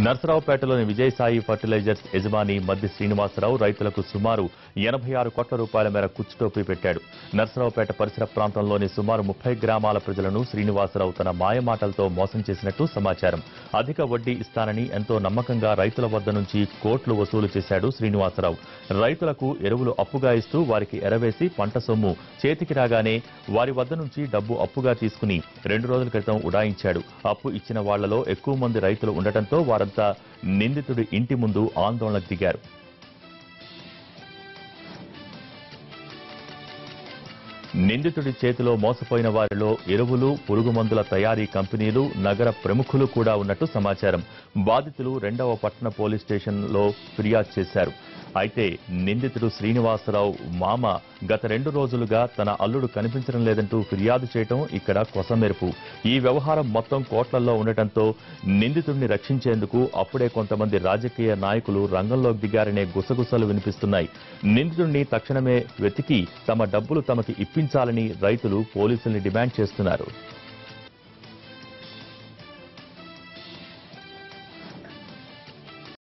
నర్సరావుపేటలోని Vijayasai fertilisers యజమాని మద్ది శ్రీనివాసరావు రైతులకు సుమారు ఎనభై ఆరు కోట్ల రూపాయల మేర కుచ్చుటోపీ పెట్టాడు. నర్సరావుపేట పరిసర ప్రాంతంలోని సుమారు ముప్పై గ్రామాల ప్రజలను శ్రీనివాసరావు తన మాయమాటలతో మోసం చేసినట్టు సమాచారం. అధిక వడ్డీ ఇస్తానని ఎంతో నమ్మకంగా రైతుల వద్ద నుంచి కోట్లు వసూలు చేశాడు శ్రీనివాసరావు. రైతులకు ఎరువులు అప్పుగా ఇస్తూ వారికి ఎరవేసి పంట సొమ్ము చేతికి రాగానే వారి వద్ద నుంచి డబ్బు అప్పుగా తీసుకుని రెండు రోజుల క్రితం ఉడాయించాడు. అప్పు ఇచ్చిన వాళ్ళలో ఎక్కువ మంది రైతులు ఉండటంతో వారంతా నిందితుడి ఇంటి ముందు ఆందోళనకు దిగారు. నిందితుడి చేతిలో మోసపోయిన వారిలో ఎరువులు పురుగుమందుల తయారీ కంపెనీలు నగర ప్రముఖులు కూడా ఉన్నట్టు సమాచారం. బాధితులు రెండవ పట్టణ పోలీస్ స్టేషన్లో ఫిర్యాదు చేశారు. అయితే నిందితుడు శ్రీనివాసరావు మామ గత రెండు రోజులుగా తన అల్లుడు కనిపించడం లేదంటూ ఫిర్యాదు చేయటం ఇక్కడ కొసమెరుపు. ఈ వ్యవహారం మొత్తం కోట్లల్లో ఉండటంతో నిందితుడిని రక్షించేందుకు అప్పుడే కొంతమంది రాజకీయ నాయకులు రంగంలోకి దిగారనే గుసగుసలు వినిపిస్తున్నాయి. నిందితుడిని తక్షణమే వెతికి తమ డబ్బులు తమకి ఇప్పించాలని రైతులు పోలీసుల్ని డిమాండ్ చేస్తున్నారు.